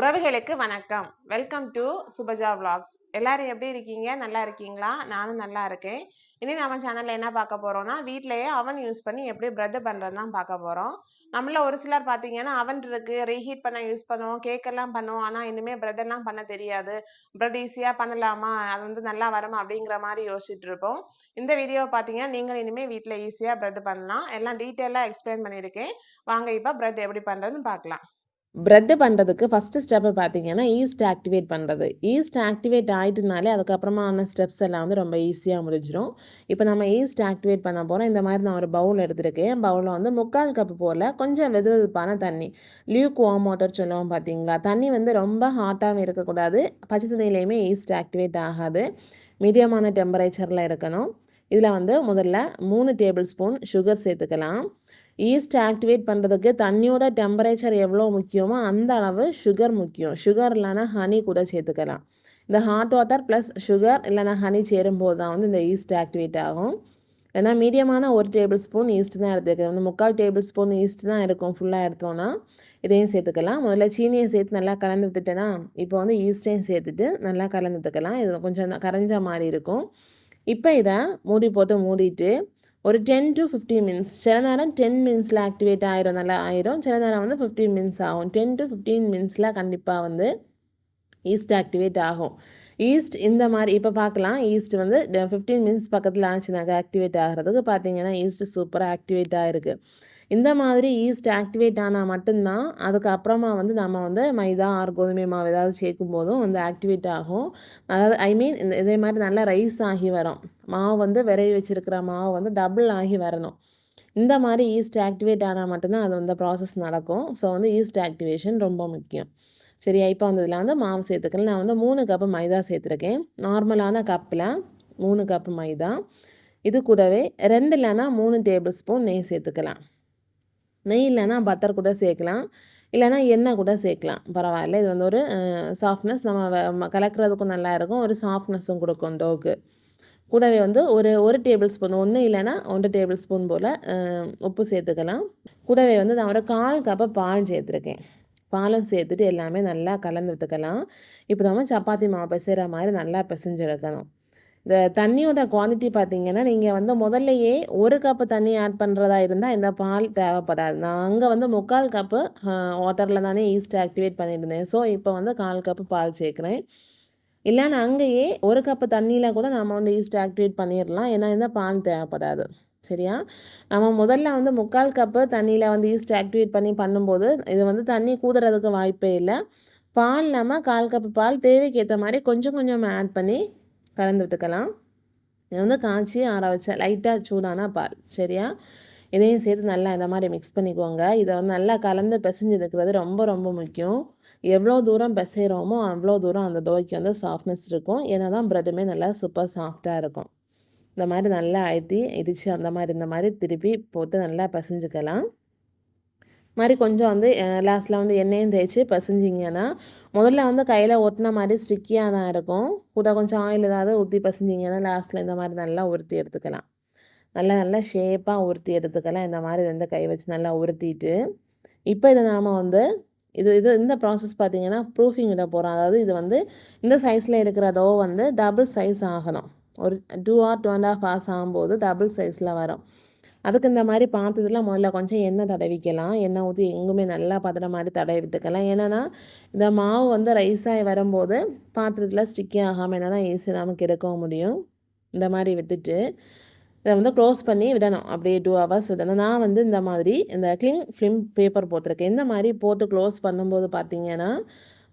உறவுகளுக்கு வணக்கம். Welcome to Subaja vlogs எல்லாரும் எப்படி இருக்கீங்க? நல்லா இருக்கீங்களா? நானும் நல்லா இருக்கேன். இனி நம்ம சேனல்ல என்ன பார்க்க போறோம்னா வீட்லயே அவன் யூஸ் பண்ணி எப்படி பிரெட் பண்றது தான் பார்க்க போறோம். நம்மள ஒரு சிலர் பாத்தீங்கன்னா அவன் இருக்கு ரீஹீட் பண்ண யூஸ் பண்ணுவோம் கேக் எல்லாம் பண்ணுவோம். ஆனா இனிமே பிரெட் எல்லாம் பண்ண தெரியாது. பிரெட் ஈஸியா பண்ணலாமா? அது வந்து நல்லா வருமா? அப்படிங்கிற மாதிரி யோசிச்சுட்டு இருப்போம். இந்த வீடியோ பாத்தீங்கன்னா நீங்கள் இனிமே வீட்ல ஈஸியா பிரெட் பண்ணலாம். எல்லாம் டீட்டெயிலா எக்ஸ்பிளைன் பண்ணியிருக்கேன். வாங்க இப்போ பிரெட் எப்படி பண்றதுன்னு பார்க்கலாம். ப்ரெட்டு பண்ணுறதுக்கு ஃபஸ்ட்டு ஸ்டெப்பை பார்த்தீங்கன்னா ஈஸ்ட் ஆக்டிவேட் பண்ணுறது ஈஸ்ட் ஆக்டிவேட் ஆகிட்டுனாலே அதுக்கப்புறமான ஸ்டெப்ஸ் எல்லாம் வந்து ரொம்ப ஈஸியாக முடிஞ்சிடும் இப்போ நம்ம ஈஸ்ட் ஆக்டிவேட் பண்ண போகிறோம் இந்த மாதிரி நான் ஒரு பவுல் எடுத்திருக்கேன். பவுலில் வந்து முக்கால் கப்பு போல் கொஞ்சம் வெது வெதுப்பான தண்ணி. லியூக் வார்ம் வாட்டர் சொல்லுவோம் பார்த்தீங்களா தண்ணி வந்து ரொம்ப ஹாட்டாகவும் இருக்கக்கூடாது. பச்சை தண்ணியிலையுமே ஈஸ்ட் ஆக்டிவேட் ஆகாது. மீடியமான டெம்பரேச்சரில் இருக்கணும். இதில் வந்து முதல்ல மூணு டேபிள் ஸ்பூன் சுகர் சேர்த்துக்கலாம். ஈஸ்ட் ஆக்டிவேட் பண்ணுறதுக்கு தண்ணியோட டெம்பரேச்சர் எவ்வளோ முக்கியமோ அந்த அளவு சுகர் முக்கியம். சுகர் இல்லைன்னா ஹனி கூட சேர்த்துக்கலாம். இந்த ஹாட் வாட்டர் ப்ளஸ் சுகர் இல்லைனா ஹனி சேரும்போது தான் வந்து இந்த ஈஸ்ட் ஆக்டிவேட் ஆகும். ஏன்னா மீடியமான ஒரு டேபிள் ஸ்பூன் ஈஸ்ட் தான் எடுத்துக்கலாம் வந்து முக்கால் டேபிள் ஸ்பூன் ஈஸ்ட் தான் இருக்கும் ஃபுல்லாக எடுத்தோன்னா இதையும் சேர்த்துக்கலாம். முதல்ல சீனியை சேர்த்து நல்லா கலந்து விட்டுட்டேன்னா இப்போ வந்து ஈஸ்ட்டையும் சேர்த்துட்டு நல்லா கலந்து விட்டுக்கலாம். இது கொஞ்சம் கரைஞ்ச மாதிரி இருக்கும். இப்போ இதை மூடி போட்டு மூடிட்டு ஒரு டென் டு ஃபிஃப்டீன் மினிட்ஸ் சில நேரம் டென் மினிட்ஸில் ஆக்டிவேட் ஆயிரும் நல்லா ஆயிரும். சில நேரம் வந்து ஃபிஃப்டீன் மினிட்ஸ் ஆகும். டென் டு ஃபிஃப்டீன் மினிட்ஸில் கண்டிப்பாக வந்து ஈஸ்ட் ஆக்டிவேட் ஆகும். ஈஸ்ட் இந்த மாதிரி இப்போ பார்க்கலாம் ஈஸ்ட் வந்து ஃபிஃப்டீன் மினிட்ஸ் பக்கத்தில் ஆச்சுனாக்க ஆக்டிவேட் ஆகிறதுக்கு பார்த்தீங்கன்னா ஈஸ்ட் சூப்பராக ஆக்டிவேட் ஆகிருக்கு இந்த மாதிரி ஈஸ்ட் ஆக்டிவேட் ஆனால் மட்டும்தான் அதுக்கப்புறமா வந்து நம்ம வந்து மைதா ஆர் கோதுமை மாவு ஏதாவது சேர்க்கும் போதும் வந்து ஆக்டிவேட் ஆகும். அதாவது ஐ மீன் இந்த இதே மாதிரி நல்லா ரைஸ் ஆகி வரும். மாவு வந்து விரைவி வச்சுருக்கிற மாவு வந்து டபுள் ஆகி வரணும். இந்த மாதிரி ஈஸ்ட் ஆக்டிவேட் ஆனால் மட்டும்தான் அது வந்து ப்ராசஸ் நடக்கும். ஸோ வந்து ஈஸ்ட் ஆக்டிவேஷன் ரொம்ப முக்கியம். சரியா? இப்போ வந்து இதில் வந்து மாவு சேர்த்துக்கலாம் நான் வந்து மூணு கப்பு மைதா சேர்த்துருக்கேன். நார்மலான கப்பில் மூணு கப்பு மைதா. இது கூடவே ரெண்டு இல்லைன்னா மூணு டேபிள் ஸ்பூன் நெய் சேர்த்துக்கலாம். நெய் இல்லைன்னா பட்டர் கூட சேர்க்கலாம். இல்லைன்னா எண்ணெய் கூட சேர்க்கலாம். பரவாயில்ல. இது வந்து ஒரு சாஃப்ட்னஸ் நம்ம கலக்கிறதுக்கும் நல்லா இருக்கும். ஒரு சாஃப்ட்னஸும் கொடுக்கும் டோக்கு கூடவே வந்து ஒரு ஒரு டேபிள் ஸ்பூன் ஒன்று இல்லைன்னா ஒன்று டேபிள் ஸ்பூன் போல் உப்பு சேர்த்துக்கலாம். கூடவே வந்து நான் ஒரு கால் கப்பை பால் சேர்த்துருக்கேன். பாலும் சேர்த்துட்டு எல்லாமே நல்லா கலந்து இப்போ நம்ம சப்பாத்தி மாவு பிசைகிற மாதிரி நல்லா பிசைஞ்செடுக்கணும் இந்த தண்ணியோட குவான்டிட்டி பார்த்தீங்கன்னா நீங்கள் வந்து முதல்லையே ஒரு கப்பு தண்ணி ஆட் பண்ணுறதா இருந்தால் இந்த பால் தேவைப்படாது. நான் அங்கே வந்து முக்கால் கப்பு வாட்டரில் தானே ஈஸ்ட் ஆக்டிவேட் பண்ணியிருந்தேன். ஸோ இப்போ வந்து கால் கப்பு பால் சேர்க்குறேன். இல்லைன்னா அங்கேயே ஒரு கப்பு தண்ணியில் கூட நம்ம வந்து ஈஸ்ட் ஆக்டிவேட் பண்ணிடலாம் ஏன்னா இந்த பால் தேவைப்படாது. சரியா? நம்ம முதல்ல வந்து முக்கால் கப்பு தண்ணியில் வந்து ஈஸ்ட் ஆக்டிவேட் பண்ணி பண்ணும்போது இது வந்து தண்ணி கூதுறதுக்கு வாய்ப்பே இல்லை. பால் நம்ம கால் கப்பு பால் தேவைக்கேற்ற மாதிரி கொஞ்சம் கொஞ்சம் ஆட் பண்ணி கலந்து விட்டுக்கலாம் இது வந்து காய்ச்சி ஆற வச்ச லைட்டாக சூடானா பால் சரியா? இதையும் சேர்த்து நல்லா இந்த மாதிரி மிக்ஸ் பண்ணிக்கோங்க. இதை வந்து நல்லா கலந்து பிசைஞ்சு இருக்கிறது ரொம்ப ரொம்ப முக்கியம். எவ்வளோ தூரம் பிசைகிறோமோ அவ்வளோ தூரம் அந்த தோய்க்கு வந்து சாஃப்ட்னஸ் இருக்கும். ஏன்னா தான் பிரதமே நல்லா சூப்பர் சாஃப்டாக இருக்கும். இந்த மாதிரி நல்லா அழுத்தி இடித்து அந்த மாதிரி இந்த மாதிரி திருப்பி போட்டு நல்லா பிசைஞ்சுக்கலாம். மாதிரி கொஞ்சம் வந்து லாஸ்ட்டில் வந்து எண்ணெயும் தேய்ச்சி பசிஞ்சிங்கன்னா முதல்ல வந்து கையில் ஒட்டின மாதிரி ஸ்டிக்கியாக தான் இருக்கும். கூட கொஞ்சம் ஆயில் ஏதாவது ஊற்றி பசிஞ்சிங்கன்னா லாஸ்ட்டில் இந்த மாதிரி நல்லா உறுத்தி எடுத்துக்கலாம். நல்லா நல்லா ஷேப்பாக உறுத்தி எடுத்துக்கலாம். இந்த மாதிரி ரெண்டு கை வச்சு நல்லா உறுத்திட்டு இப்போ இதை நாம் வந்து இது இது இந்த ப்ராசஸ் பார்த்திங்கன்னா ப்ரூஃபிங் விட போகிறோம் அதாவது இது வந்து இந்த சைஸில் இருக்கிறதோ வந்து டபுள் சைஸ் ஆகணும். ஒரு two or two and half hours ஆகும்போது டபுள் சைஸில் வரும். அதுக்கு இந்த மாதிரி பார்த்ததுலாம் முதல்ல கொஞ்சம் எண்ணெய் தடவிக்கலாம். எண்ணெய் ஊற்றி எங்குமே நல்லா பதற மாதிரி தடவி விட்டுக்கலாம். ஏன்னா இந்த மாவு வந்து ரைஸ் ஆகி வரும்போது பாத்திரத்தில் ஸ்டிக்கி ஆகாமல் என்ன தான் ஈஸியாக நமக்கு எடுக்கவும் முடியும். இந்த மாதிரி விட்டுட்டு இதை வந்து க்ளோஸ் பண்ணி விடணும். அப்படியே டூ ஹவர்ஸ் விடணும். நான் வந்து இந்த மாதிரி இந்த க்ளிங் ஃபிலிம் பேப்பர் போட்டிருக்கேன். இந்த மாதிரி போட்டு க்ளோஸ் பண்ணும்போது பார்த்தீங்கன்னா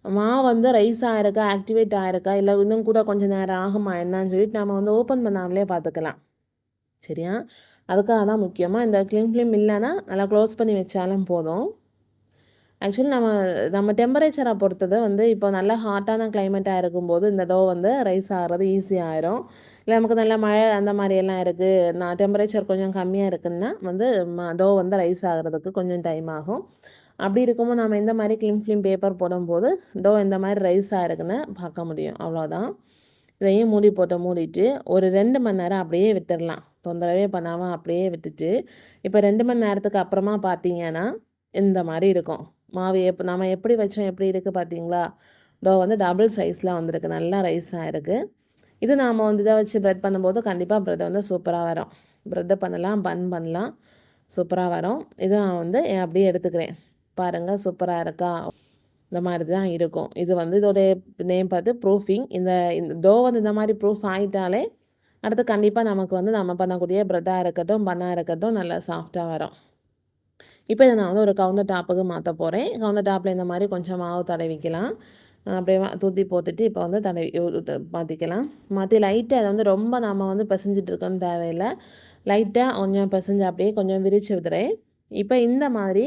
மாவு வந்து ரைஸ் ஆகிருக்கா ஆக்டிவேட் ஆகிருக்கா இல்லை இன்னும் கூட கொஞ்சம் நேரம் ஆகுமா என்னன்னு சொல்லிட்டு நம்ம வந்து ஓப்பன் பண்ணாமலே பார்த்துக்கலாம் சரியா? அதுக்காக தான் முக்கியமாக இந்த க்ளீன் ஃபிலிம் இல்லைன்னா நல்லா க்ளோஸ் பண்ணி வச்சாலும் போதும். ஆக்சுவலி நம்ம நம்ம டெம்பரேச்சரை பொறுத்தது வந்து இப்போ நல்லா ஹாட்டான கிளைமேட்டாக இருக்கும்போது இந்த டோ வந்து ரைஸ் ஆகிறது ஈஸி இல்லை நமக்கு நல்ல மழை அந்த மாதிரியெல்லாம் இருக்குது நான் டெம்பரேச்சர் கொஞ்சம் கம்மியாக இருக்குன்னா வந்து டோ வந்து ரைஸ் ஆகிறதுக்கு கொஞ்சம் டைம் ஆகும். அப்படி இருக்கும்போது நம்ம இந்த மாதிரி க்ளீன் ஃபிலிம் பேப்பர் போடும்போது டோ இந்த மாதிரி ரைஸ் ஆகிருக்குன்னு பார்க்க முடியும். அவ்வளோதான் இதையும் மூடி போட்டு மூடிட்டு ஒரு ரெண்டு மணி நேரம் அப்படியே விட்டுடலாம் தொந்தரவே பண்ணாமல் அப்படியே விட்டுட்டு இப்போ ரெண்டு மணி நேரத்துக்கு அப்புறமா பார்த்தீங்கன்னா இந்த மாதிரி இருக்கும். மாவு எப் நம்ம எப்படி வச்சோம் எப்படி இருக்குது பார்த்தீங்களா டோ வந்து டபுள் சைஸில் வந்திருக்கு. நல்லா ரைஸ் ஆகிருக்கு இது நாம் வந்து இதை வச்சு ப்ரெட் பண்ணும்போது கண்டிப்பாக ப்ரெட் வந்து சூப்பராக வரும். ப்ரெட்டு பண்ணலாம் பன் பண்ணலாம் சூப்பராக வரும். இதை நான் வந்து அப்படியே எடுத்துக்கிறேன். பாருங்கள் சூப்பராக இருக்கா? இந்த மாதிரி தான் இருக்கும். இது வந்து இதோடைய நேம் பார்த்து ப்ரூஃபிங் இந்த இந்த டோ வந்து இந்த மாதிரி ப்ரூஃப் ஆகிட்டாலே அடுத்து கண்டிப்பாக நமக்கு வந்து நம்ம பண்ணக்கூடிய ப்ரெட்டாக இருக்கட்டும் பண்ணாக இருக்கட்டும் நல்லா சாஃப்டாக வரும். இப்போ இதை நான் வந்து ஒரு கவுண்டர் டாப்புக்கு மாற்ற போகிறேன் கவுண்டர் டாப்பில் இந்த மாதிரி கொஞ்சம் மாவு தடவிக்கலாம். அப்படியே தூத்தி போட்டுட்டு இப்போ வந்து தடவி மாற்றிக்கலாம் மாற்றி லைட்டாக அதை வந்து ரொம்ப நம்ம வந்து பிசைஞ்சிட்டு இருக்கோன்னு தேவையில்லை. லைட்டாக கொஞ்சம் பிசைஞ்சு அப்படியே கொஞ்சம் விரித்து விடுறேன் இப்போ இந்த மாதிரி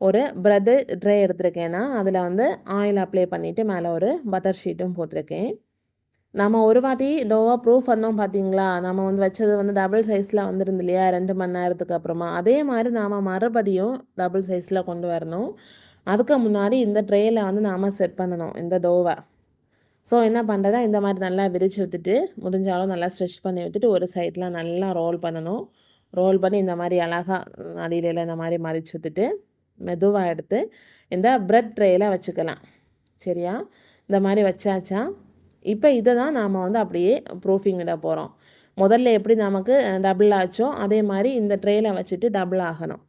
ஒரு ப்ரெட்டு ட்ரே எடுத்திருக்கேன்னா அதில் வந்து ஆயில் அப்ளை பண்ணிவிட்டு மேலே ஒரு பட்டர் ஷீட்டும் போட்டிருக்கேன். நம்ம ஒரு வாட்டி டோவாக ப்ரூஃப் பண்ணோம் பார்த்தீங்களா நம்ம வந்து வச்சது வந்து டபுள் சைஸில் வந்துருந்து இல்லையா? ரெண்டு மணி நேரத்துக்கு அப்புறமா. அதே மாதிரி நாம் மறுபடியும் டபுள் சைஸில் கொண்டு வரணும். அதுக்கு முன்னாடி இந்த ட்ரேயில் வந்து நாம் செட் பண்ணணும் இந்த தோவை. ஸோ என்ன பண்ணுறதா இந்த மாதிரி நல்லா விரித்து விட்டுட்டு முடிஞ்சாலும் நல்லா ஸ்ட்ரெச் பண்ணி விட்டுட்டு ஒரு சைடில் நல்லா ரோல் பண்ணணும். ரோல் பண்ணி இந்த மாதிரி அழகாக அடியில இந்த மாதிரி மறிச்சு விட்டுட்டு மெதுவாக எடுத்து இந்த ப்ரெட் ட்ரேயில் வச்சுக்கலாம். சரியா? இந்த மாதிரி வச்சாச்சா? இப்போ இதை தான் நாம் வந்து அப்படியே ப்ரூஃபிங்கிட போகிறோம் முதல்ல எப்படி நமக்கு டபுள் ஆச்சோ அதே மாதிரி இந்த ட்ரேயில் வச்சுட்டு டபுள் ஆகணும்.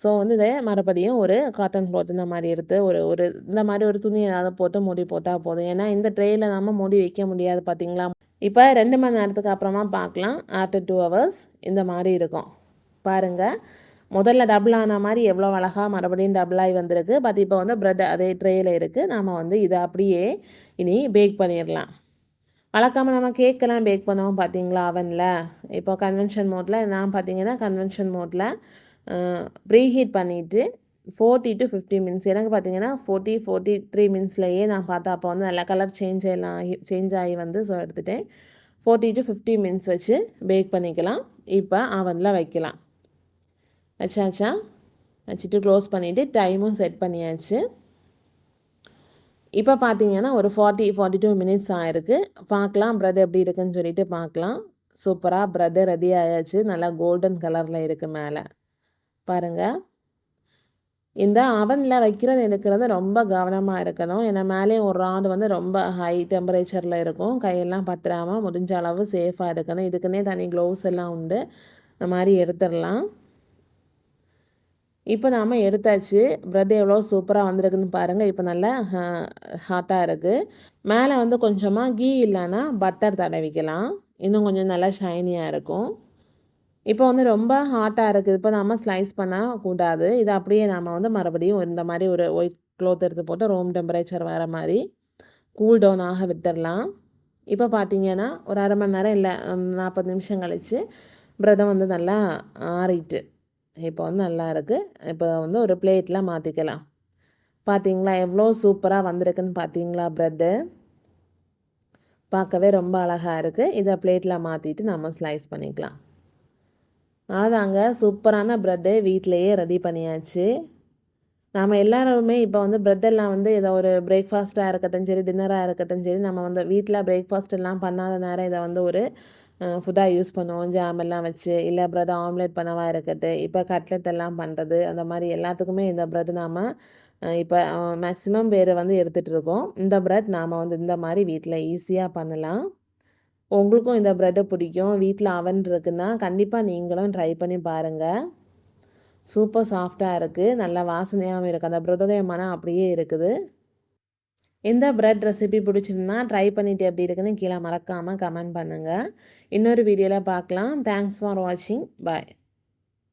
ஸோ வந்து இதை மறுபடியும் ஒரு காட்டன் க்ளாத் இந்த மாதிரி எடுத்து ஒரு ஒரு இந்த மாதிரி ஒரு துணி ஏதாவது போட்டு மூடி போட்டால் போதும். ஏன்னா இந்த ட்ரேயில் நம்ம மூடி வைக்க முடியாது பார்த்தீங்களா? இப்போ ரெண்டு மணி நேரத்துக்கு அப்புறமா பார்க்கலாம். ஆஃப்டர் டூ ஹவர்ஸ் இந்த மாதிரி இருக்கும். பாருங்கள் முதல்ல டபுள் ஆன மாதிரி எவ்வளோ அழகாக மறுபடியும் டபுள் ஆகி வந்திருக்கு. பட் இப்போ வந்து ப்ரெட் அதே ட்ரேயில் இருக்குது நாம் வந்து இதை அப்படியே இனி பேக் பண்ணிடலாம். வழக்கமாக நம்ம கேக்கெல்லாம் பேக் பண்ணுவோம் பார்த்தீங்களா அவனில் இப்போ கன்வென்ஷன் மோட்டில் நான் பார்த்தீங்கன்னா கன்வென்ஷன் மோட்டில் ப்ரீஹீட் பண்ணிவிட்டு ஃபோர்ட்டி டு ஃபிஃப்டி மினிட்ஸ் எனக்கு பார்த்தீங்கன்னா ஃபோர்ட்டி ஃபோர்ட்டி த்ரீ மினிட்ஸ்லையே நான் பார்த்தா அப்போ வந்து நல்லா கலர் சேஞ்ச் எல்லாம் ஆகி சேஞ்ச் ஆகி வந்து ஸோ எடுத்துகிட்டேன் ஃபோர்ட்டி டு ஃபிஃப்டி மினிட்ஸ் வச்சு பேக் பண்ணிக்கலாம். இப்போ அவனில் வைக்கலாம். வச்சாச்சா வச்சுட்டு க்ளோஸ் பண்ணிவிட்டு டைமும் செட் பண்ணியாச்சு. இப்போ பார்த்தீங்கன்னா ஒரு ஃபார்ட்டி ஃபார்ட்டி டூ மினிட்ஸ் ஆயிருக்கு. பார்க்கலாம் பிரதர் எப்படி இருக்குன்னு சொல்லிட்டு பார்க்கலாம் சூப்பராக பிரதர் ரெடி ஆயாச்சு. நல்லா கோல்டன் கலரில் இருக்குது மேலே. பாருங்கள் இந்த அவனில் வைக்கிறது எடுக்கிறது ரொம்ப கவனமாக இருக்கணும். ஏன்னா மேலேயும் ஒரு ராடு வந்து ரொம்ப ஹை டெம்பரேச்சரில் இருக்கும். கையெல்லாம் பத்திராமல் முடிஞ்ச அளவு சேஃபாக இருக்கணும். இதுக்குன்னே தனி க்ளவுஸ் எல்லாம் உண்டு. இந்த மாதிரி எடுத்துடலாம். இப்போ நாம் எடுத்தாச்சு. ப்ரெட் எவ்வளோ சூப்பராக வந்திருக்குன்னு பாருங்கள் இப்போ நல்லா ஹாட்டாக இருக்குது மேலே வந்து கொஞ்சமாக கீ இல்லைன்னா பட்டர் தடவிக்கலாம். இன்னும் கொஞ்சம் நல்லா ஷைனியாக இருக்கும். இப்போ வந்து ரொம்ப ஹாட்டாக இருக்குது இப்போ நாம் ஸ்லைஸ் பண்ணக்கூடாது இது அப்படியே நாம் வந்து மறுபடியும் இந்த மாதிரி ஒரு ஒயிட் க்ளோத் எடுத்து போட்டு ரூம் டெம்பரேச்சர் வர மாதிரி கூல் டவுன் ஆக விட்டுடலாம் இப்போ பார்த்தீங்கன்னா ஒரு அரை மணி நேரம் இல்லை நாற்பது நிமிஷம் கழித்து பிரதம் வந்து நல்லா ஆறிட்டு இப்போ வந்து நல்லா இருக்குது இப்போ வந்து ஒரு பிளேட்டில் மாற்றிக்கலாம் பார்த்தீங்களா எவ்வளோ சூப்பராக வந்திருக்குன்னு பார்த்தீங்களா ப்ரெட்டு பார்க்கவே ரொம்ப அழகாக இருக்குது இதை பிளேட்டில் மாற்றிட்டு நம்ம ஸ்லைஸ் பண்ணிக்கலாம். அவ்வளோதாங்க சூப்பரான ப்ரெட்டு வீட்டிலையே ரெடி பண்ணியாச்சு. நாம் எல்லாருமே இப்போ வந்து ப்ரெட்டெல்லாம் வந்து ஏதோ ஒரு பிரேக்ஃபாஸ்ட்டாக இருக்கட்டும் சரி டின்னராக இருக்கட்டும் சரி நம்ம வந்து வீட்டில் பிரேக்ஃபாஸ்ட் எல்லாம் பண்ணாத நேரம் இதை வந்து ஒரு ஃபுட்டாக யூஸ் பண்ணுவோம் ஜாம் எல்லாம் வச்சு. இல்லை ப்ரெட் ஆம்லேட் பண்ணவா இருக்கட்டும். இப்போ கட்லெட் எல்லாம் பண்ணுறது அந்த மாதிரி எல்லாத்துக்குமே இந்த ப்ரெட் நாம் இப்போ மேக்ஸிமம் பேர் வந்து எடுத்துகிட்டு இருக்கோம். இந்த ப்ரெட் நாம் வந்து இந்த மாதிரி வீட்டில் ஈஸியாக பண்ணலாம். உங்களுக்கும் இந்த ப்ரெட்டை பிடிக்கும். வீட்டில் அவன் இருக்குன்னா கண்டிப்பாக நீங்களும் ட்ரை பண்ணி பாருங்கள் சூப்பர் சாஃப்டாக இருக்குது நல்லா வாசனையாகவும் இருக்குது அந்த ப்ரெட்டோடைய மனம் அப்படியே இருக்குது. இந்த ப்ரெட் ரெசிபி பிடிச்சிருந்தா ட்ரை பண்ணிவிட்டு எப்படி இருக்குன்னு கீழே மறக்காமல் கமெண்ட் பண்ணுங்கள் இன்னொரு வீடியோவில் பார்க்கலாம். தேங்க்ஸ் ஃபார் வாட்சிங் பாய்